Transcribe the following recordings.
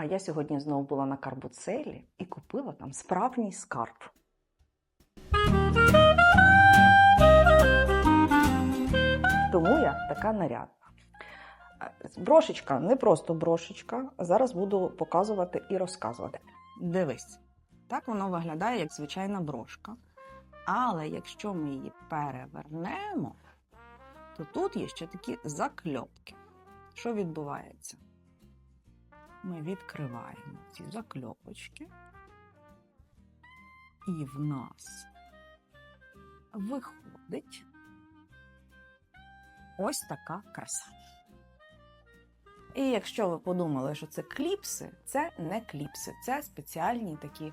А я сьогодні знову була на карбуцелі і купила там справжній скарб. Тому я така нарядна. Е, Брошечка, не просто брошечка. Зараз буду показувати і розказувати. Дивись, так воно виглядає як звичайна брошка. Але якщо ми її перевернемо, то тут є ще такі закльопки. Що відбувається? Ми відкриваємо ці закльопочки, і в нас виходить ось така краса. І якщо ви подумали, що це кліпси, це не кліпси, це спеціальні такі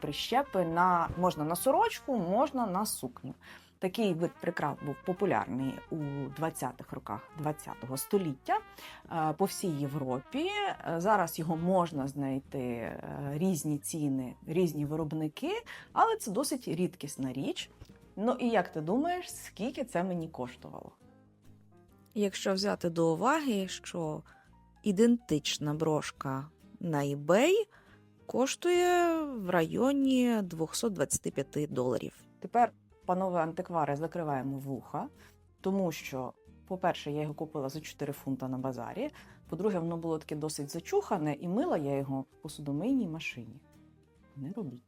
прищепи на можна на сорочку, можна на сукню. Такий вид прикрас був популярний у 20-х роках 20-го століття е, по всій Європі. Е, Зараз його можна знайти е, різні ціни, різні виробники, але це досить рідкісна річ. Ну і як ти думаєш, скільки це мені коштувало? Якщо взяти до уваги, що ідентична брошка на eBay коштує в районі 225 доларів. Тепер, панове антиквари, закриваємо вуха, тому що, по-перше, я його купила за 4 фунта на базарі. По-друге, воно було таке досить зачухане, і мила я його в посудомийній машині. Не робіть.